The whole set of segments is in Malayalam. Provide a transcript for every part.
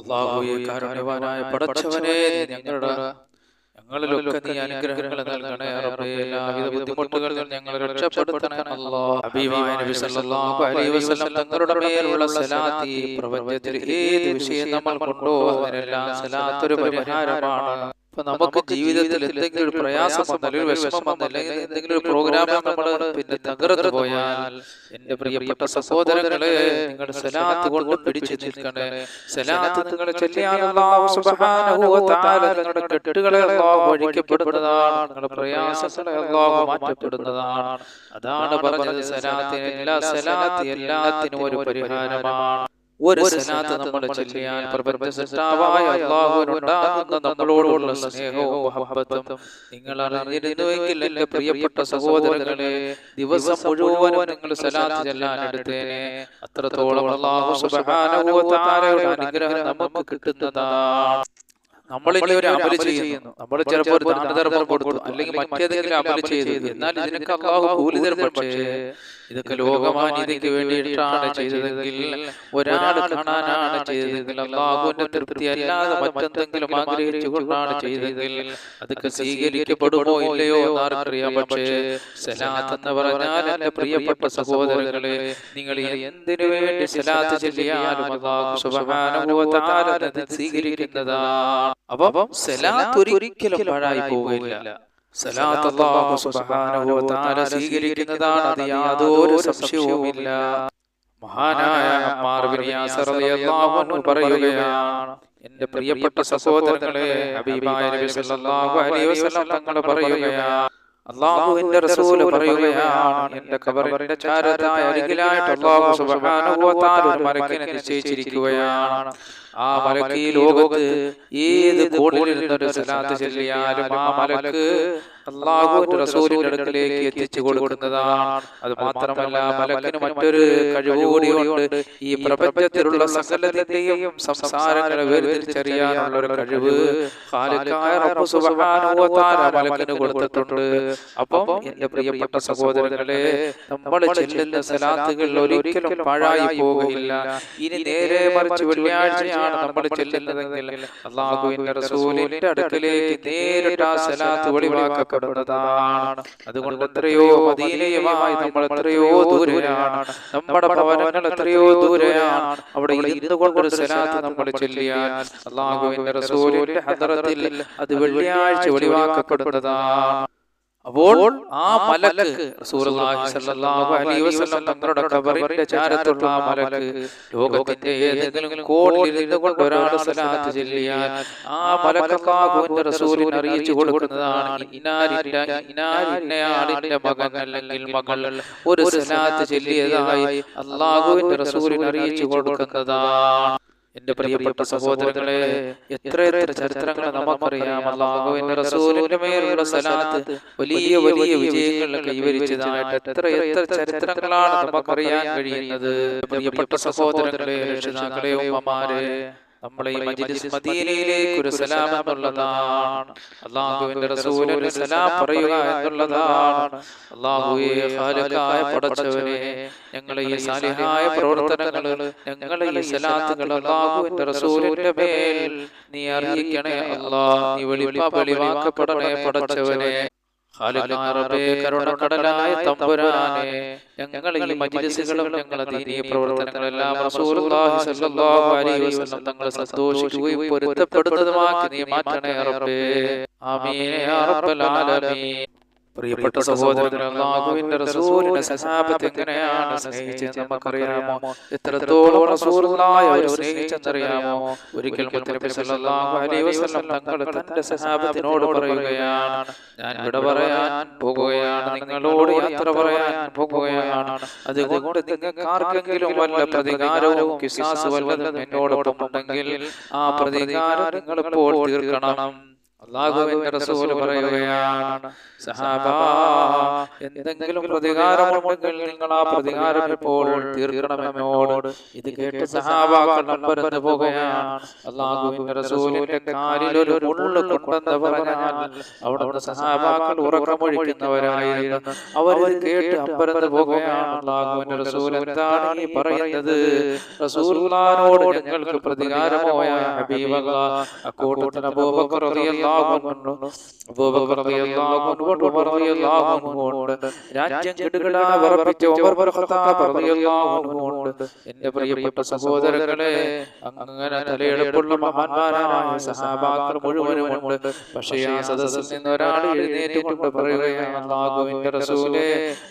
അള്ളാഹുയെ കാരുണ്യവാനായ പടച്ചവനെ ഞങ്ങളുടെ ഞങ്ങളിലൊക്കെ നീ അനുഗ്രഹങ്ങൾ നൽകണേ എല്ലാവിധ ബുദ്ധിമുട്ടുകളിൽ നിന്ന് ഞങ്ങളെ രക്ഷപ്പെടുത്തണേ ഹബീബായ നബി സല്ലല്ലാഹു അലൈഹി വസല്ലം തങ്ങളുടെ മേലുള്ള സലാത്ത് പ്രപഞ്ചത്തിൽ ഏത് വിഷയം നമ്മൾ കൊണ്ടോ അതിനെല്ലാം സലാത്ത് ഒരു പരിഹാരമാണ്. ഇപ്പൊ നമുക്ക് ജീവിതത്തിൽ എന്തെങ്കിലും ഒരു പ്രയാസം വന്നാലും വിഷമം വന്നാൽ അല്ലെങ്കിൽ എന്തെങ്കിലും ഒരു പ്രോഗ്രാമിൽ നമ്മൾ പിന്നെ തകർന്നു പോയാൽ എന്റെ പ്രിയപ്പെട്ട സഹോദരങ്ങളെ നിങ്ങളുടെ സലാത്ത് കൊണ്ട് പിടിച്ചു നിൽക്കണേ. സലാത്ത് നിങ്ങൾ നിങ്ങളുടെ കെട്ടുകളെ ഒഴിക്കപ്പെടുന്നതാണ്. നിങ്ങളുടെ പ്രയാസങ്ങളെ മാറ്റപ്പെടുന്നതാണ്. അതാണ് പറഞ്ഞത് സലാത്തിന് എല്ലാ സലാത്ത് എല്ലാത്തിനും ഒരു പരിഹാരമാണ്. ഒരു സലാത്ത് നമ്മൾ ചൊല്ലിയാൽ പ്രപഞ്ച സൃഷ്ടാവായ അള്ളാഹുവിനുണ്ടാകുന്ന നമ്മളോടുള്ള സ്നേഹവും മഹബത്തും നിങ്ങൾ അറിഞ്ഞിരുന്നുവെങ്കിൽ എന്റെ പ്രിയപ്പെട്ട സഹോദരങ്ങളെ ദിവസം മുഴുവനും നിങ്ങൾ സലാത്ത് ചെല്ലാൻ എടുത്തേനെ. അത്രത്തോളം അള്ളാഹു തആലയുടെ അനുഗ്രഹം നമുക്ക് കിട്ടുന്നതാണ്. നമ്മൾ ഇനി ഒരു അമൽ ചെയ്യുന്നു. നമ്മൾ ചിലപ്പോൾ ഒരു ദാനധർമ്മം കൊടുത്തു അല്ലെങ്കിൽ മറ്റേതെങ്കിലും അമൽ ചെയ്തു. എന്നാൽ ഇതിനൊക്കെ അള്ളാഹു കൂലി തരും പക്ഷേ ഇതൊക്കെ ലോകമാന്യതയ്ക്ക് വേണ്ടിയിട്ടാണ് ചെയ്തതെങ്കിൽ ഒരാൾ കാണാനാണ് ചെയ്തതെങ്കിൽ അള്ളാഹുവിന്റെ തൃപ്തി അല്ലാതെ മറ്റെന്തെങ്കിലും ആഗ്രഹിച്ചുകൊണ്ടാണ് ചെയ്തതെങ്കിൽ അതൊക്കെ സ്വീകരിക്കപ്പെടുമോ ഇല്ലയോ എന്നറിയാം പക്ഷേ സലാത്ത് എന്ന് പറഞ്ഞാൽ എന്റെ പ്രിയപ്പെട്ട സഹോദരങ്ങളെ നിങ്ങൾ എന്തിനു വേണ്ടി സലാത്ത് ചെയ്യാനും അള്ളാഹു സുബ്ഹാനഹു വ തആല അത് സ്വീകരിക്കുന്നതാണ് അപ്പം സലാത്ത് ഒരിക്കലും പാഴായി പോവുകയില്ല സലാത്ത് അല്ലാഹു സുബ്ഹാനഹു വ തആല സ്വീകരിക്കുന്നതാണ് അത് യാതൊരു സംശയവുമില്ല. മഹാനായ അമ്മാർ ബിൻ യാസർ റളിയല്ലാഹു അൻഹു പറയുകയാണ് എന്റെ പ്രിയപ്പെട്ട സഹോദരങ്ങളെ ഹബീബായ നബി സല്ലല്ലാഹു അലൈഹി വസല്ലം തങ്ങൾ പറയുകയാണ് അള്ളാഹുവിന്റെ റസൂൽ പറയുകയാണ് എന്റെ കബറിന്റെ ചാരത്തായ അരികിലായിട്ട് അള്ളാഹു സുബ്ഹാനഹു വ തആല ഒരു മലക്കിനെ നിശ്ചയിച്ചിരിക്കുകയാണ്. ആ മലക്ക് ഈ ലോകത്ത് ഏത് കോണിൽ ഇരുന്നൊരു സലാത്ത് ചൊല്ലിയാലും ആ മലക്ക് അള്ളാഹുവിന്റെ റസൂലിന്റെ അടുക്കലേക്ക് എത്തിച്ചു കൊടുക്കുന്നതാണ്. അത് മാത്രമല്ല മലക്കിന് മറ്റൊരു കഴിവ് കൂടിയുണ്ട് ഈ പ്രപഞ്ചത്തിലുള്ള സകലതിന്റെയും സംസാരങ്ങളെ വേർതിരിച്ചറിയാനുള്ള ഒരു കഴിവ് ഖാലിഖായ റബ്ബ് സുബ്ഹാനഹു വ തആല മലക്കിന് കൊടുത്തിട്ടുണ്ട്. അപ്പം എന്റെ പ്രിയപ്പെട്ട സഹോദരങ്ങളെ നമ്മൾ ചെല്ലുന്ന സലാത്തുകൾ ഒരിക്കലും പാഴായി പോവുകയില്ല. ഇനി നേരെ മറിച്ച് വെള്ളിയാഴ്ചയാണ് നമ്മൾ ചെല്ലുന്നതെങ്കിൽ. അള്ളാഹുവിന്റെ റസൂലിന്റെ അടുക്കലേക്ക് നേരിട്ട് ആ സലാത്ത് വെളിവാക്കപ്പെടുന്നതാണ് അതുകൊണ്ട് എത്രയോ മദീനയുമായി നമ്മൾ എത്രയോ ദൂരെയാണ്. നമ്മുടെ ഭവനങ്ങൾ എത്രയോ ദൂരെയാണ്. അവിടെ ഇരുന്നു കൊണ്ടൊരു സലാത്ത് നമ്മൾ ചൊല്ലിയാൽ അള്ളാഹുവിന്റെ റസൂലിന്റെ ഹദറത്തിൽ അത് വെള്ളിയാഴ്ച വെളിവാക്കപ്പെടുന്നതാണ്. അപ്പോൾ ആ മലക്ക് തങ്ങളുടെ കബറിന്റെ ചാരത്തുള്ള ആ മലക്ക് ലോകത്തിന്റെ ഏതെങ്കിലും കൊണ്ട് ഒരാൾ സലാത്ത് ചൊല്ലിയാൽ ആ മലക്ക് അല്ലാഹുവിന്റെ റസൂലിനെ അറിയിച്ചു കൊടുക്കുന്നതാണ് ഇനാരിന്റെ മകൻ അല്ലെങ്കിൽ മകൾ ഒരു സലാത്ത് ചൊല്ലിയതായി അള്ളാഹുവിന്റെ റസൂലിനെ അറിയിച്ചു കൊടുക്കുന്നതാണ്. എന്റെ പ്രിയപ്പെട്ട സഹോദരങ്ങളെ എത്ര എത്ര ചരിത്രങ്ങൾ നമുക്കറിയാം. അള്ളാഹുവിന്റെ റസൂലിന്റെ മേലുള്ള സലാത്ത് വലിയ വലിയ വിജയങ്ങൾ കൈവരിച്ചതായിട്ട് എത്ര എത്ര ചരിത്രങ്ങളാണ് നമുക്കറിയാൻ കഴിയുന്നത്. പ്രിയപ്പെട്ട സഹോദരങ്ങളെ രക്ഷിതാക്കളെ ഉമ്മമാരെ നമ്മളെ മദീനയിലേക്ക് ഒരു സലാം എന്നുള്ളതാണ് അള്ളാഹുവിന്റെ റസൂലിന് സലാം പറയുക എന്നുള്ളതാണ്. അള്ളാഹുവെ ഖാലിഖായ പടച്ചവനെ ഞങ്ങളെ ഈ സാലിഹായ പ്രവർത്തനങ്ങൾ ഞങ്ങളെ ഈ സലാത്തുകൾ അള്ളാഹുവിന്റെ റസൂലിന്റെ മേൽ നീ അറിയിക്കണേ അള്ളാഹ്. നീ വെളിപ്പ വെളിവാക്കപ്പെടണേ പടച്ചവനെ കരുണക്കടലായ തമ്പുരാനെ ഞങ്ങൾ ഈ മജ്ലിസുകളും ഞങ്ങളെ ദീനീയ പ്രവർത്തനങ്ങളെല്ലാം സന്തോഷിക്കുകയും പൊരുത്തപ്പെടുന്നതുമാക്കി നീ മാറ്റണേ ആമീൻ പ്രിയപ്പെട്ട സഹോദരങ്ങൾ അള്ളാഹുവിന്റെ റസൂലിനെ സഹാബത്ത് എങ്ങനെയാണ് സ്നേഹിച്ചത് നമുക്കറിയാമോ? എത്രത്തോളം റസൂലുള്ളാഹി അവർ സ്നേഹിച്ചെന്നറിയാമോ? ഒരിക്കൽ മുത്തനബി സല്ലല്ലാഹു അലൈഹി വസല്ലം തങ്ങൾ തന്റെ സഹാബത്തിനോട് പറയുകയാണ് ഞാൻ ഇവിടെ പറയാൻ പോകുകയാണ് നിങ്ങളോട് യാത്ര പറയാൻ പോകുകയാണ്. അതുകൊണ്ട് നിങ്ങൾക്ക് ആർക്കെങ്കിലും വല്ല പ്രതികാരവും കിസാസ് വല്ലതും എന്നോടൊപ്പം ഉണ്ടെങ്കിൽ ആ പ്രതികാരം നിങ്ങൾ ഇപ്പോൾ തീർക്കണം. അള്ളാഹുവിന്റെ റസൂൽ പറയുകയാണ് സഹാബ എന്തെങ്കിലും പ്രതികാരമുണ്ടെങ്കിൽ നിങ്ങൾ ആ പ്രതികാരം ഇപ്പോൾ തീർക്കണം എന്നോട് ഇത് കേട്ട് സഹാബാക്കൾ നമ്പരന്ന് പോകുകയാണ്. അള്ളാഹുവിന്റെ റസൂലിന്റെ കാലിൽ ഒരു മുള്ളു കൊണ്ടെന്ന് പറഞ്ഞാൽ അവിടെ സഹാബാക്കൾ ഉറക്കമൊഴിക്കുന്നവരായിരുന്നു. അവർ ഇത് കേട്ട് അമ്പരന്ന് പോകുകയാണ്. അള്ളാഹുവിന്റെ റസൂൽ എന്താണ് ഈ പറയുന്നത്? ഞങ്ങൾക്ക് പ്രതികാരമോ അക്കൂട്ടത്തിന് അബൂബക്കർ റളിയല്ലാഹു രാജ്യം എന്റെ പ്രിയപ്പെട്ട സഹോദരങ്ങളെ അങ്ങനെ തലയെടുപ്പുള്ള മഹാന്മാരായ സഹാബാക്കൾ മുഴുവനും ഉണ്ട്. പക്ഷേ ആ സദസ്സിൽ നിന്ന് ഒരാൾ എഴുന്നേറ്റുകൊണ്ട് പറയുകയാണ് റസൂലേ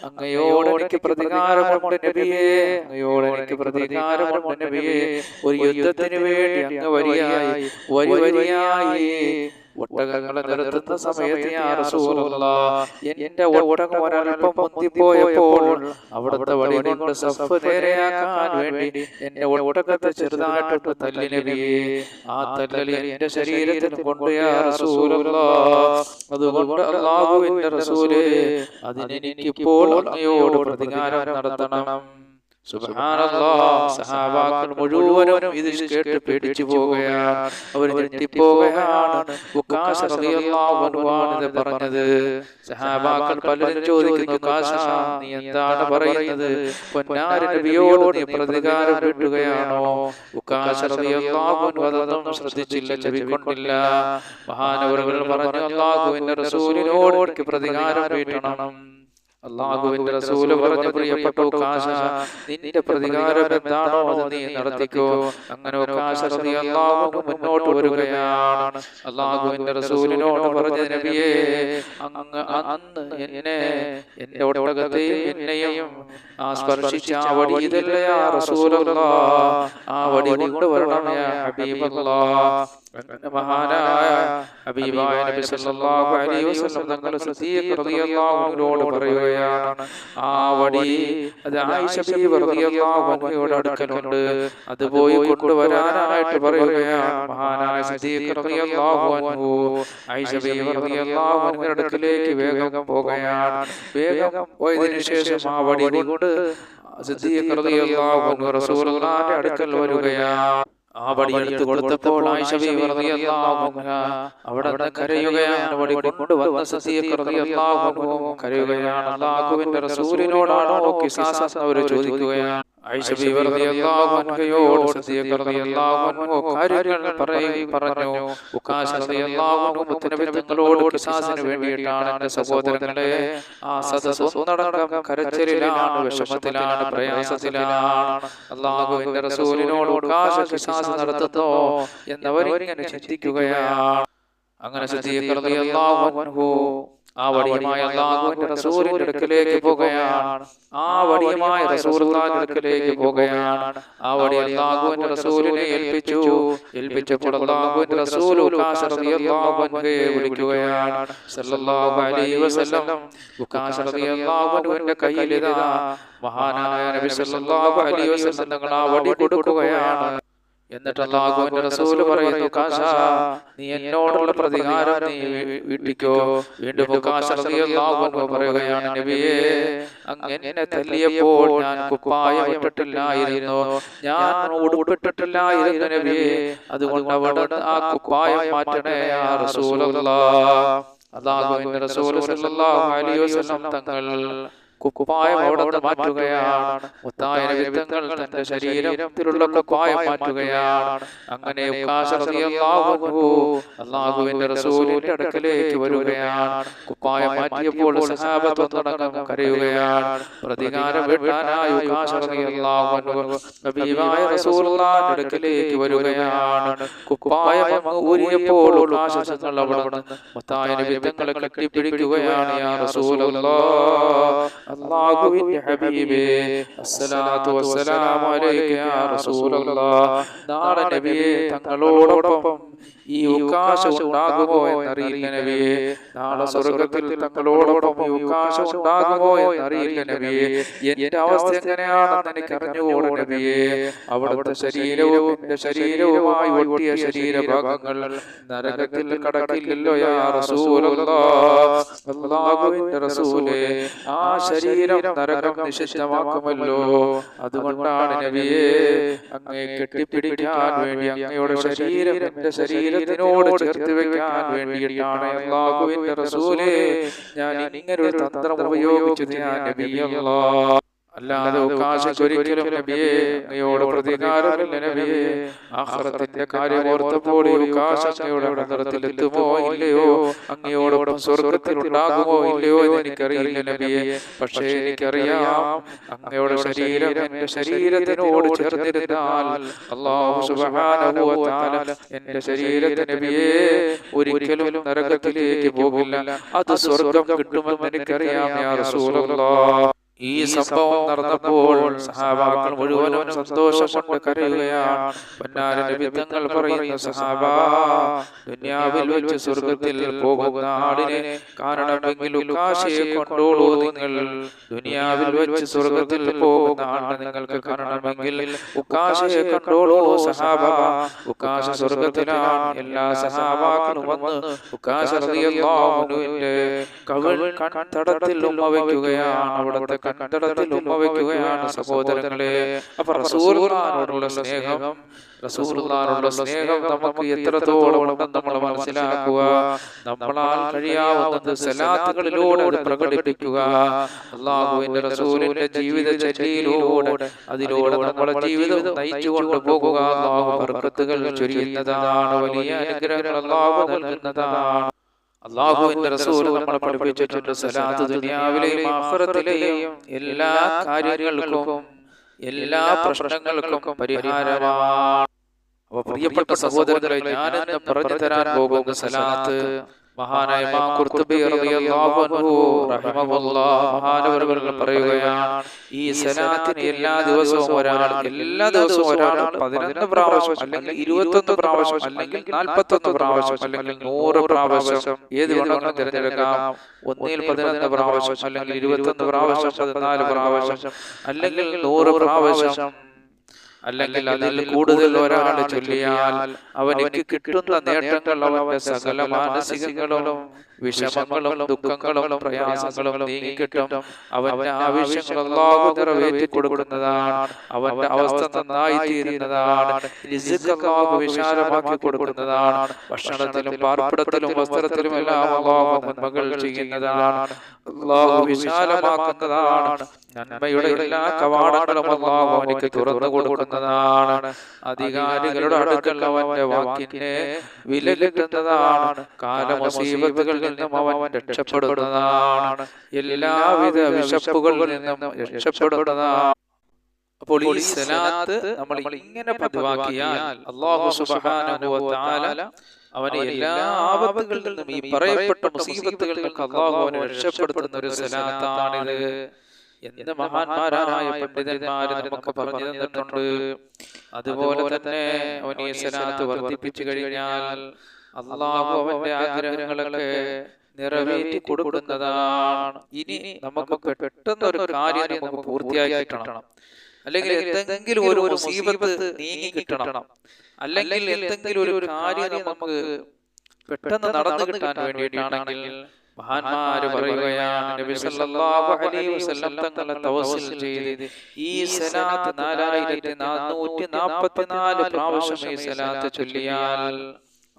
അങ്ങയോട് എനിക്ക് പ്രതികാരമുണ്ട് നബിയേ അങ്ങയോട് എനിക്ക് പ്രതികാരമുണ്ട് നബിയേ. ഒരു യുദ്ധത്തിന് വേണ്ടി അങ്ങ് വരിയായി വരി വരിയായി. ഒട്ടകങ്ങളെ നിർത്തുന്ന സമയത്ത് എന്റെ ഒട്ടകം ഒരൽപ്പം പൊന്തിപ്പോയപ്പോൾ അവിടുത്തെ വടി കൊണ്ട് സഫ് നേരെയാക്കാൻ വേണ്ടി എന്റെ ഒട്ടകത്തെ ചെറുതായിട്ടൊട്ട് തല്ലി നബിയേ ആ തല്ലൽ എന്റെ ശരീരത്തിൽ കൊണ്ട് യാ റസൂലുള്ളാഹ് അതുകൊണ്ട് അല്ലാഹുവിന്റെ റസൂലേ അതിനെനിക്കിപ്പോൾ അങ്ങയോട് പ്രതികാരം നടത്തണം. സഹാബാക്കൾ മുഴുവനും ഇത് കേട്ട് പേടിച്ചു പോവുകയാണ്. അവർ ഞെട്ടിപ്പോവുകയാണ്. ഉക്കാശ റളിയല്ലാഹു അൻഹു ആണ് ഇത് പറഞ്ഞത്. സഹാബാക്കൾ പലരും ചോദിക്കുന്നു നീ എന്താണ് പറയുന്നത്? നീ പ്രതികാരം അതൊന്നും ശ്രദ്ധിച്ചില്ല ചെവിക്കൊണ്ടില്ല. മഹാനവറുകൾ പറഞ്ഞു റസൂലിനോട് പ്രതികാരം വീട്ടണം. അള്ളാഹുവിന്റെ റസൂൽ പറഞ്ഞു പ്രിയപ്പെട്ടു കാശ നിന്റെ പ്രതികാരം എന്താണോ അത് നീ നടത്തിക്കോ. അങ്ങനെ കാശ അള്ളാഹു മുന്നോട്ട് വരികയാണ്. അള്ളാഹുവിന്റെ റസൂലിനോട് പറഞ്ഞ നബിയേ അങ്ങ് അന്ന് എന്നെ എന്റെ ഒട്ടകത്തെയും എന്നെയും ആ സ്പർശിച്ച ആ വടി ഇതല്ലേ ആ റസൂലല്ലാ ആ വടി കൊണ്ടുവരണം ഹബീബല്ലാ മഹാനായ ഹബീബായ നബി സല്ലല്ലാഹു അലൈഹി വസല്ലം സിദ്ദീഖ് റളിയല്ലാഹു പറയുകയാണ് റളിയല്ലാഹു അൻഹയുടെ അടുക്കലുണ്ട്. പറയുകയാണ് മഹാനായ സിദ്ദീഖ് റളിയല്ലാഹു അൻഹു. ആയിഷ റളിയല്ലാഹു അൻഹയുടെ വേഗം പോവുകയാണ്. വേഗം പോയതിനു ശേഷം ആ വടി കൊണ്ട് സിദ്ദീഖ് റളിയല്ലാഹു അൻഹു അടുക്കൽ വരികയാണ്. ആ പടിയെടുത്ത് കൊടുത്തപ്പോൾ അവിടെ കരയുകയാണ് വടി കൊണ്ടുവന്ന അൻഹു കരയുകയാണ്. അല്ലാഹുവിന്റെ റസൂലിനോടാണോ കിസാസ് അവർ ചോദിക്കുകയാണ്? വേണ്ടിയിട്ടാണ് എന്റെ സഹോദരങ്ങളെ ആ നടക്കം കരച്ചിലാണ് വിഷമത്തിലാണ് പ്രയാസത്തിലാണ്. അള്ളാഹുവിന്റെ റസൂലിനോട് ഉക്കാശ എന്നവരിങ്ങനെ ചിന്തിക്കുകയാണ്. അങ്ങനെ ആ വടിയുമായ അള്ളാഹുവിന്റെ റസൂലിന്റെ അടുക്കലേക്ക് പോകുകയാണ്. ആ വടിയുമായ റസൂലുള്ളാഹിന്റെ അടുക്കലേക്ക് പോകുകയാണ്. ആ വടി അള്ളാഹുവിന്റെ റസൂലിനെ ഏൽപ്പിച്ചു. ഏൽപ്പിച്ചപ്പോൾ അള്ളാഹുവിന്റെ റസൂൽ ഉക്കാശ റളിയല്ലാഹു അൻഹയെ വിളിക്കുകയാണ്. സല്ലല്ലാഹു അലൈഹി വസല്ലം. ഉക്കാശ റളിയല്ലാഹു അൻഹുവിന്റെ കയ്യിൽ ഇതാ മഹാനായ നബി സല്ലല്ലാഹു അലൈഹി വസല്ലം തങ്ങൾ ആ വടി കൊടുക്കുകയാണ്. എന്നിട്ട് അള്ളാഹുവിന്റെ റസൂൽ പറയുന്നു കാശ നീ എന്നോടുള്ള പ്രതികാരം നീ വീട്ടിക്കോ. വീണ്ടും പറയുകയാണ് നബിയേ അങ്ങനെ തല്ലിയപ്പോൾ ഞാൻ കുപ്പായം ഇട്ടിട്ടില്ലായിരുന്നു. ഞാൻ ഉടുപ്പിട്ടിട്ടില്ലായിരുന്നു നബിയേ. അതുകൊണ്ട് അവിടെ ആ കുപ്പായം മാറ്റണേ യാ റസൂലല്ലാഹ് അള്ളാഹുവിന്റെ റസൂൽ തങ്ങൾ കുപ്പായം മാറ്റുകയാണ്. മുത്തായ വിത്തങ്ങൾ തന്റെ ശരീരത്തിലുള്ള കുപ്പായം മാറ്റുകയാണ്. അങ്ങനെ അള്ളാഹുവിന്റെ റസൂലിന്റെ അടുക്കലേക്ക് വരികയാണ്. കുപ്പായം മാറ്റിയപ്പോൾ കരയുകയാണ്. പ്രതികാരം വീട്ടാനായി നബിയായ റസൂലുള്ളാഹിന്റെ അടുക്കലേക്ക് വരികയാണ്. കുപ്പായം ഊരിയപ്പോൾ തങ്ങൾ അവിടെ മുത്തായ വിത്തങ്ങളെ കെട്ടിപ്പിടിക്കുകയാണ് യാ റസൂലല്ലാഹ് അള്ളാഹുവിന്റെ ഹബീബേ അസ്സലാത്തു വസ്സലാമു അലൈക യാ റസൂലല്ലാഹ് നാളെ നബിയെ തങ്ങളോടൊപ്പം ഈ ഉക്കാശം ഉണ്ടാകുമോ എന്നറിയില്ല നബിയെ നാളെ സ്വർഗത്തിൽ തങ്ങളോടൊപ്പം ഈ ഉക്കാശം ഉണ്ടാകുമോ എന്നറിയില്ല നബിയെ എന്റെ അവസ്ഥ എങ്ങനെയാണെന്ന് എനിക്ക് അറിഞ്ഞുകൂടെ നബിയെ അവിടുത്തെ ശരീരവും എന്റെ ശരീരവുമായി ഒട്ടിയ ശരീരഭാഗങ്ങൾ നരകത്തിൽ കടക്കില്ലല്ലോ യാ റസൂലല്ലാഹ് അല്ലാഹുവിന്റെ റസൂലേ ആ ശരീരം നരകം നിഷിദ്ധമാക്കുമല്ലോ. അതുകൊണ്ടാണ് നബിയെ അങ്ങയെ കെട്ടിപ്പിടിക്കാൻ വേണ്ടി അങ്ങയുടെ ശരീരം എന്റെ ശരീരത്തിനോട് ചേർത്ത് വെക്കാൻ വേണ്ടിയിട്ടാണ് അള്ളാഹുവിന്റെ റസൂലേ. ഞാൻ ഇങ്ങനെ ഒരു തന്ത്രം ഉപയോഗിച്ചത് ഞാൻ നബിയല്ലാ. അല്ലാതെ ഒരിക്കലും നബിയെ അങ്ങയോട് പ്രതികാരമില്ല നബിയെ. ആഖിറത്തിന്റെ കാര്യം ഓർത്തപ്പോൾ ഉക്കാശ അങ്ങയുടെ എത്തുമോ ഇല്ലയോ? അങ്ങയോടൊപ്പം സ്വർഗത്തിൽ ഉണ്ടാകുമോ ഇല്ലയോ എന്ന് എനിക്കറിയില്ല നബിയെ. പക്ഷേ എനിക്കറിയാം അങ്ങയുടെ ശരീരം എന്റെ ശരീരത്തിനോട് ചേർന്നിരുന്നാൽ അല്ലാഹു സുബ്ഹാനഹു വ തആല എന്റെ ശരീരത്തെ നബിയെ ഒരിക്കലും നരകത്തിലേക്ക് പോകില്ല. അത് സ്വർഗം കിട്ടുമെന്ന് എനിക്കറിയാം യാ റസൂലല്ലാഹ്. ഈ സംഭവം നടന്നപ്പോൾ സഹാബാക്കൾ മുഴുവനും സന്തോഷം കൊണ്ട് കരയുകയാണ് നിമിത്തങ്ങൾ പറയുന്ന സഹാബ ദുനിയാവിൽ വെച്ച് സ്വർഗത്തിൽ പോകുന്ന ആടിനെ കാരണമെങ്കിൽ ഉക്കാശയെ കൊണ്ടോളൂ നിങ്ങൾ. ദുനിയാവിൽ വെച്ച് സ്വർഗത്തിൽ പോകുന്ന ആടിനെ നിങ്ങൾക്ക് കാണണമെങ്കിൽ ഉക്കാശയെ കണ്ടോളൂ സഹാബ. ഉക്കാശ സ്വർഗത്തിലാണ് എല്ലാ സഹാബാക്കളും വന്ന് ഉക്കാശ കവിൾ കൺതടത്തിൽ ഉമ്മ വയ്ക്കുകയാണ് അവിടുത്തെ കണ്ടടത്തിൽ ഉമ്മ വയ്ക്കുകയാണ് സഹോദരങ്ങളെ. അപ്പൊ റസൂർമാരോടുള്ള സ്നേഹം റസൂർമാരോടുള്ള സ്നേഹം നമുക്ക് എത്രത്തോളം നമ്മൾ മനസ്സിലാക്കുക. നമ്മളാൽ കഴിയാവുന്നത് സലാത്തുകളിലൂടെ പ്രകടിപ്പിക്കുക. അള്ളാഹുവിന്റെ റസൂലിന്റെ ജീവിത ചര്യയിലൂടെ അതിലൂടെ നമ്മളെ ജീവിതം നയിച്ചു കൊണ്ടുപോകുക അള്ളാഹു ബർക്കത്തുകൾ ചൊരിയുന്നതാണ്. വലിയ അനുഗ്രഹങ്ങൾ അള്ളാഹു നൽകുന്നതാണ്. അള്ളാഹുവിന്റെ റസൂൽ നമ്മളെ പഠിപ്പിച്ചിട്ടുണ്ട് സലാത്ത് ദുനിയാവിലെയും എല്ലാ കാര്യങ്ങൾക്കും എല്ലാ പ്രശ്നങ്ങൾക്കും പരിഹാരമാണ് അപ്പൊ പ്രിയപ്പെട്ട സഹോദരങ്ങളെ ഞാനെന്ന് പറഞ്ഞു തരാൻ പോകുന്ന സലാത്ത് മഹാനായ മഹാനവറുകൾ പറയുകയാണ് ഈ സനാത്തിന് എല്ലാ ദിവസവും ഒരാൾ എല്ലാ ദിവസവും ഒരാൾ പതിനൊന്ന് പ്രാവശ്യം അല്ലെങ്കിൽ ഇരുപത്തൊന്ന് പ്രാവശ്യം അല്ലെങ്കിൽ നാൽപ്പത്തൊന്ന് പ്രാവശ്യം അല്ലെങ്കിൽ നൂറ് പ്രാവശ്യം ഏത് വേണമെങ്കിലും തിരഞ്ഞെടുക്കാം. ഒന്നിൽ പതിനൊന്ന് പ്രാവശ്യം അല്ലെങ്കിൽ ഇരുപത്തൊന്ന് പ്രാവശ്യം പതിനാല് പ്രാവശ്യം അല്ലെങ്കിൽ നൂറ് പ്രാവശ്യം അല്ലെങ്കിൽ അതിൽ കൂടുതൽ ഒരാൾ ചൊല്ലിയാൽ അവനിക്ക് കിട്ടുന്ന നേട്ടങ്ങൾ അവന്റെ സകല മാനസികങ്ങളും വിഷമങ്ങളും ദുഃഖങ്ങളും പ്രയാസങ്ങളും നീങ്ങിക്കിട്ടും. അവന്റെ ആവശ്യങ്ങൾ അല്ലാഹു നിറവേറ്റി കൊടുക്കുന്നതാണ്. അവന്റെ അവസ്ഥ നന്നായി തീരുന്നതാണ് അല്ലാഹു വിശാലമാക്കി കൊടുക്കുന്നതാണ്. ഭക്ഷണത്തിലും പാർപ്പിടത്തിലും വസ്ത്രത്തിലും എല്ലാം അല്ലാഹു നന്മകൾ ചെയ്യുന്നതാണ്. അല്ലാഹു വിശാലമാക്കുന്നതാണ്. നന്മയുടെ എല്ലാ കവാടങ്ങളും അല്ലാഹു അവനിക്ക് തുറന്നു കൊടുക്കുന്നതാണ്. അധികാരികളുടെ അടുക്കൽ അവന്റെ വാക്കിനെ വില കിട്ടുന്നതാണ് കാലമുസീബത്തുകളിൽ നിന്നും അവൻ രക്ഷപ്പെടുന്നതാണ്. എല്ലാവിധ വിശപ്പുകളിൽ നിന്നും രക്ഷപ്പെടുന്നതാണ്. അപ്പോൾ ഈ സലാത്ത് നമ്മൾ ഇങ്ങനെ പതിവാക്കിയാൽ അല്ലാഹു സുബ്ഹാനഹു വ തആല അവനെ എല്ലാ ആപത്തുകളിൽ നിന്നും ഈ പറയപ്പെട്ട മുസീബത്തുകളിൽ നിന്നും അല്ലാഹു അവനെ രക്ഷപ്പെടുത്തുന്ന ഒരു സലാത്താണിത്. എന്ന് മഹാന്മാരായ പണ്ഡിതന്മാർ നമുക്ക് പറഞ്ഞു തന്നിട്ടുണ്ട്. അതുപോലെ തന്നെ അവൻ ഈ സലാത്ത് വർദ്ധിപ്പിച്ചു കഴിഞ്ഞാൽ അള്ളാഹു അവന്റെ ആഗ്രഹങ്ങളൊക്കെ നിറവേറ്റി കൊടുക്കുന്നതാണ് ഇനി നമുക്ക് പെട്ടെന്ന് ഒരു കാര്യം നമുക്ക് പൂർത്തിയാക്കി കിട്ടണം. അല്ലെങ്കിൽ എന്തെങ്കിലും ഒരു മുസീബത്ത് നീങ്ങി കിട്ടണം. അല്ലെങ്കിൽ എന്തെങ്കിലും ഒരു കാര്യം നമുക്ക് പെട്ടെന്ന് നടന്നു കിട്ടാൻ വേണ്ടിയിട്ടാണെങ്കിൽ മഹാന്മാര് പറയുകയാണ് നബി സല്ലല്ലാഹു അലൈഹി വസല്ലം തങ്ങളെ തവസ്സുൽ ചെയ്ത് ഈ സലാത്ത് 4444 പ്രാവശ്യം ഈ സലാത്ത് ചൊല്ലിയാൽ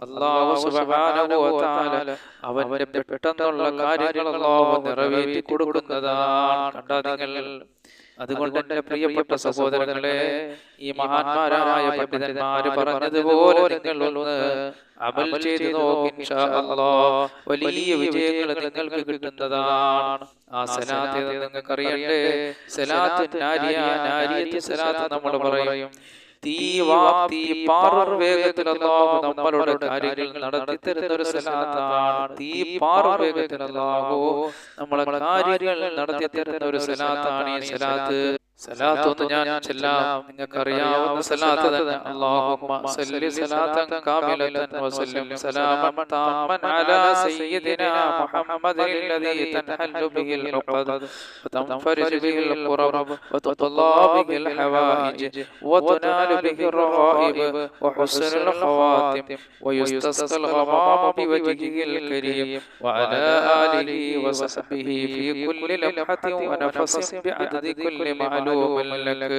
വ തആല അവന്റെ പെട്ടെന്നുള്ള കാര്യങ്ങൾ അല്ലാഹു നിറവേറ്റി കൊടുക്കുന്നതാണ്. കണ്ടാ നിങ്ങൾ. അതുകൊണ്ട് എന്റെ പ്രിയപ്പെട്ട സഹോദരങ്ങളെ ഈ മഹാന്മാരായ പണ്ഡിതന്മാര് പറഞ്ഞതുപോലെ നിങ്ങൾ ഒന്ന് അമൽ ചെയ്തു നോക്കി വലിയ വിജയങ്ങൾ നിങ്ങൾക്ക് കിട്ടുന്നതാണ്. ആ സലാത്ത് നിങ്ങൾക്ക് അറിയണ്ടേ സലാത്ത് നമ്മൾ പറയും. തീ വാപ്തി അല്ലാഹു നമ്മളുടെ കാര്യങ്ങൾ നടത്തി തരുന്ന ഒരു സലാത്താണ്. തീ അല്ലാഹു നമ്മളെ കാര്യങ്ങൾ നടത്തി തരുന്ന ഒരു സലാത്താണ് ഈ സലാത്ത്. സലാത്ത് ഒന്ന് ഞാൻ ചെല്ലാം നിങ്ങൾക്കറിയാവുന്ന സലാത്ത് തന്നെ അല്ലാഹുമ്മ സല്ലി സലാത്തൻ കാമിലതൻ വസല്ലം സലാമൻ താമൻ അലാ സയ്യിദിന മുഹമ്മദിൽ ലദീ തൻഹല്ലു ബിഹിൽ ഉഖദ വതൻഫരിജു ബിഹിൽ ഖുറബ വതുഖല്ലാ ബിഹിൽ ഹവായിജ് വതുനാലു ബിഹിൽ റഗായിബ വഹുസ്നുൽ ഖവാതിം വയുസ്തസ്ഖൽ ഗമാമ ബിവജ്ഹിൽ കരീം വഅലാ ആലിഹി വസഹ്ബിഹി ഫീ കുല്ലി ലംഹത്തിൻ വനഫസിൻ ബിഅദദി കുല്ലി മഅലൂം لك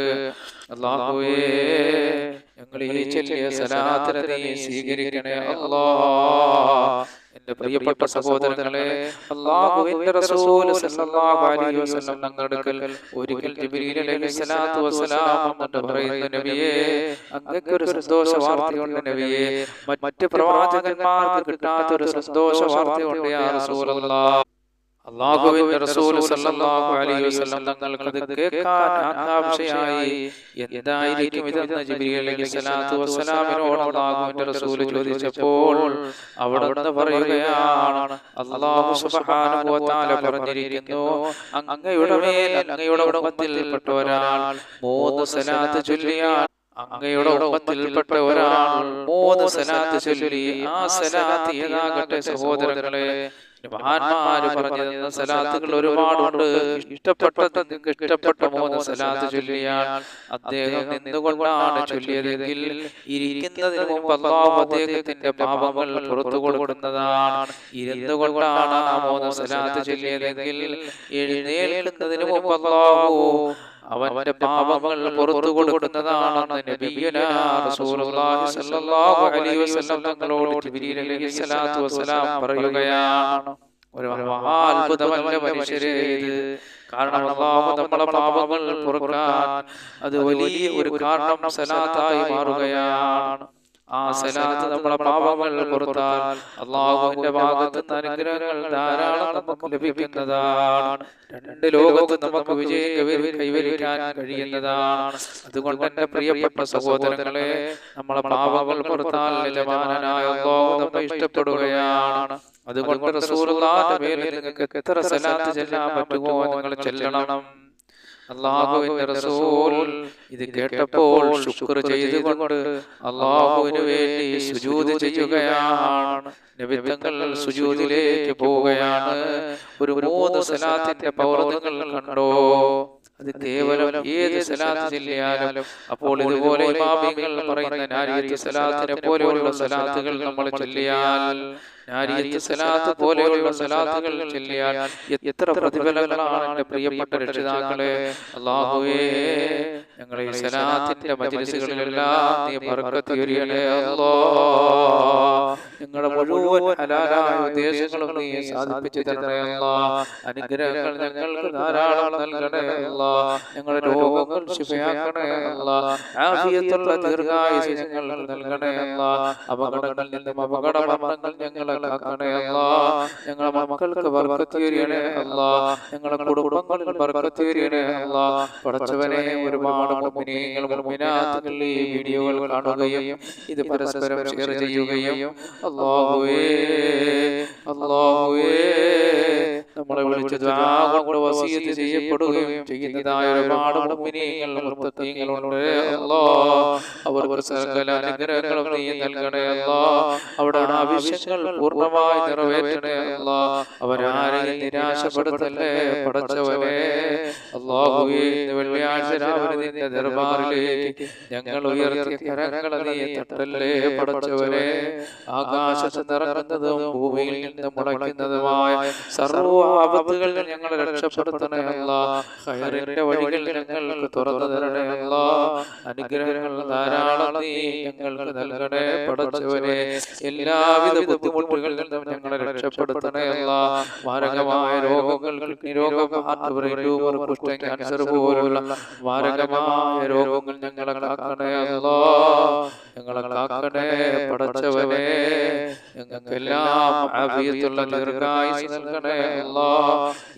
അള്ളാഹുവേ ഞങ്ങൾ ഈ ചെല്ലിയ സലാത്തിനെ നീ സ്വീകരിക്കണേ അല്ലാ. എന്റെ പ്രിയപ്പെട്ട സഹോദരങ്ങളെ അള്ളാഹുവിന്റെ റസൂൽ സല്ലല്ലാഹു അലൈഹി വസല്ലം തങ്ങളുടെ അടുക്കൽ ഒരിക്കൽ ജിബ്രീൽ അലൈഹി സ്വലാത്തു വസ്സലാം എന്നിട്ട് പറയുന്നു നബിയേ അങ്ങക്ക് ഒരു സന്തോഷ വാർത്തയുണ്ട് നബിയേ. മറ്റ് പ്രവാചകന്മാർക്ക് കിട്ടാത്ത ഒരു സന്തോഷ വാർത്തയുണ്ട് യാ റസൂലല്ലാഹ് അള്ളാഹുവിന്റെ റസൂൽ സല്ലല്ലാഹു അലൈഹി വസല്ലം തങ്ങൾക്കത് കേൾക്കാൻ ആകാംക്ഷയായി എന്തായിരിക്കും ഇതെന്ന് ജിബ്രീൽ അലൈഹി സ്വലാത്തു വസ്സലാമിനോട് അള്ളാഹുവിന്റെ റസൂൽ ചോദിച്ചപ്പോൾ അവിടുന്ന് പറയുകയാണ് അള്ളാഹു സുബ്ഹാനഹു വ തആല പറഞ്ഞിരിക്കുന്നു അങ്ങയുടെ മേൽ അങ്ങയുടെ ഉമ്മത്തിൽപ്പെട്ട ഒരാൾ മൂന്ന് സലാത്ത് ചൊല്ലിയാൽ അങ്ങയുടെ ഉടമ്പത്തിൽപ്പെട്ട ഒരാൾ മൂന്ന് സലാത്ത് ചൊല്ലി ആ സലാത്ത് ഏതാകട്ടെ സഹോദരങ്ങളെ മഹാന്മാര് പറഞ്ഞു സലാത്തുകൾ ഒരുപാടുണ്ട്. ഇഷ്ടപ്പെട്ട നിങ്ങൾക്ക് ഇഷ്ടപ്പെട്ട മൂന്ന് സലാത്ത് ചൊല്ലിയാൽ അദ്ദേഹം നിന്നുകൊണ്ടാണ് ചൊല്ലിയതെങ്കിൽ ഇരിക്കുന്നതിന് മുമ്പ് അള്ളാഹു അദ്ദേഹത്തിന്റെ പാപങ്ങൾ പുറത്തു കൊടുക്കുന്നതാണ്. ഇരുന്നു കൊണ്ടാണ് ആ മൂന്ന് സലാത്ത് ചൊല്ലിയതെങ്കിൽ എഴുന്നേൽക്കുന്നതിന് മുമ്പ് അള്ളാഹു അവന്റെ പാപങ്ങൾ പുറത്തു കൊടുക്കുന്നതാണെന്ന് നബിയുനാ റസൂലുള്ളാഹി സ്വല്ലല്ലാഹു അലൈഹി വസല്ലം തങ്ങളോട് ജിബ്രീൽ അലൈഹി സ്വലാത്തു വസ്സലാം പറയുകയാണ്. ഒരു മഹാ അത്ഭുതമല്ല മനുഷ്യരെ ഇത്. കാരണം അള്ളാഹു നമ്മളെ പാപങ്ങൾ പൊറുക്കാൻ അത് വലിയ ഒരു കാരണം സലാത്തായി മാറുകയാണ്. ആ സലാത്ത് നമ്മളെ പാപങ്ങൾ പുറത്താൽ അള്ളാഹുവിന്റെ ഭാഗത്ത് നിന്ന് അനുഗ്രഹങ്ങൾ ധാരാളം നമുക്ക് ലഭിക്കുന്നതാണ്. രണ്ട് ലോകത്ത് നമുക്ക് വിജയം കൈവരിക്കാൻ കഴിയുന്നതാണ്. അതുകൊണ്ട് എന്റെ പ്രിയപ്പെട്ട സഹോദരങ്ങളെ നമ്മളെ പാപങ്ങൾ പുറത്താൽ യജമാനായ അള്ളാഹു നമ്മെ ഇഷ്ടപ്പെടുകയാണ്. അതുകൊണ്ട് റസൂലുള്ളാഹിന്റെ പേരിൽ നിങ്ങൾക്ക് എത്ര സലാത്ത് ചെല്ലാൻ പറ്റുമോ നിങ്ങൾ ചെല്ലണം. അള്ളാഹുവിന്റെ റസൂൽ ഇത് കേട്ടപ്പോൾ ശുക്ർ ചെയ്തുകൊണ്ട് അള്ളാഹുവിന് വേണ്ടി സുജൂദ് ചെയ്യുകയാണ്. നിബിധങ്ങൾ സുജൂദിലേക്ക് പോവുകയാണ് ഒരു മൂന്ന് സലാത്തിന്റെ പവർ നിങ്ങൾ കണ്ടോ? അത് കേവലം ഏത് സലാത്ത് ചെല്ലിയാലും അപ്പോൾ ഇതുപോലെ ഇമാമികൾ പറയുന്ന നാരിയത്ത് സലാത്തിനെ പോലെയുള്ള സലാത്തുകൾ നമ്മൾ ചൊല്ലിയാൽ സലാത്ത് പോലെയുള്ള സലാത്തുകൾ ചൊല്ലിയാൽ എത്ര പ്രതിഫലങ്ങളാണ് എന്റെ പ്രിയപ്പെട്ട രക്ഷിതാക്കളെ? അള്ളാഹുവേ ഞങ്ങളെ ഈ സലാത്തിന്റെ മജ്ലിസുകളിലെല്ലാം നീ അല്ലാ. ഞങ്ങളുടെ മുഴുവൻ ഹലാലായ ഉദ്ദേശങ്ങളും നീ സാധിപ്പിച്ചു അനുഗ്രഹങ്ങൾ ഞങ്ങൾക്ക് ധാരാളം ഞങ്ങളുടെ രോഗങ്ങൾ ആഫിയത്തുള്ള ദീർഘായുസ് ഞങ്ങൾക്ക് നൽകണേ അല്ലാ. അപകടങ്ങളിൽ നിന്നും അപകട മരണങ്ങൾ ഞങ്ങളെ ഞങ്ങളുടെ മക്കൾക്ക് ബർക്കത്തീരിയണേ അല്ലാ. ഞങ്ങളുടെ കുടുംബങ്ങളിൽ ബർക്കത്തീരിയണേ അല്ലാ. പടച്ചവനെ ഒരുപാട് മുഅ്മിനാത്തുകൾ ഈ വീഡിയോകൾ കാണുകയും ഇത് പരസ്പരം ഷെയർ ചെയ്യുകയും അല്ലാഹുവേ അല്ലാഹുവേ. നമ്മളെ വിളിച്ച് ദുആ കൊണ്ട് വസീയത്ത് ചെയ്യപ്പെടുകയും ചെയ്യുന്നതായ ഒരുപാട് മുഅ്മിനീങ്ങൾ മുത്തഖീങ്ങളുണ്ട് അല്ലാഹ് അവർക്ക് സകല അനുഗ്രഹങ്ങളും നീ നൽകണേ അല്ലാഹ് അവിടെ ആവശ്യങ്ങൾ പൂർണമായി നിറവേറ്റണേ അല്ലാഹ് അവരാരെയും നിരാശപ്പെടുത്തല്ലേ പടച്ചവരെ അല്ലാഹുവേ ഇന്ന് വെള്ളിയാഴ്ച രാവിലെ നിന്റെ ദർബാറിലേക്ക് ഞങ്ങൾ ഉയർത്തിയ കരങ്ങൾ നീ തട്ടല്ലേ പടച്ചവനെ? ആകാശത്ത് നിറങ്ങുന്നതും ഭൂമിയിൽ നിന്ന് മുളയ്ക്കുന്നതുമായ സർവ ആപത്തുകളിൽ ഞങ്ങളെ രക്ഷപ്പെടുത്തണേ അല്ല. ഹൈറിന്റെ വഴികൾ ഞങ്ങൾക്ക് തുറന്നു തരണേ അല്ല. അനുഗ്രഹങ്ങൾ ധാരാളം നീ ഞങ്ങൾക്ക് നൽകണേ പടച്ചവരെ എല്ലാവിധ ബുദ്ധിമുട്ടുകളിൽ നിന്നും ഞങ്ങളെ രക്ഷപ്പെടുത്തണേ അല്ല. മാരകമായ രോഗങ്ങൾ കിഡ്നി രോഗം ഹാർട്ട് ബ്രെയിൻ ട്യൂമർ കുഷ്ഠം ക്യാൻസർ പോലുള്ള മാരകമായ രോഗങ്ങൾ ഞങ്ങളെ കാക്കണേ അല്ല. ഞങ്ങളെ കാക്കണേ പടച്ചവനെ ഞങ്ങൾക്കെല്ലാം ആഫിയത്തുള്ള ദീർഘായുസ് നൽകണേ അല്ല. അല്ലാ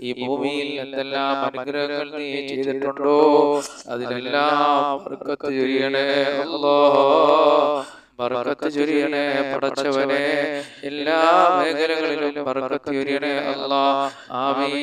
ഈ ഭൂമിയിൽ എന്തെല്ലാം അനുഗ്രഹങ്ങൾ നീ ചെയ്തിട്ടുണ്ടോ? അതിലെല്ലാം ചെയ്യണേ അല്ലോ അല്ലാ ബർക്കത്ത് ചൊരിയണേ പടച്ചവനെ എല്ലാ മേഖലകളിലും ബർക്കത്ത് ചൊരിയണേ അല്ലാ. ആമീൻ.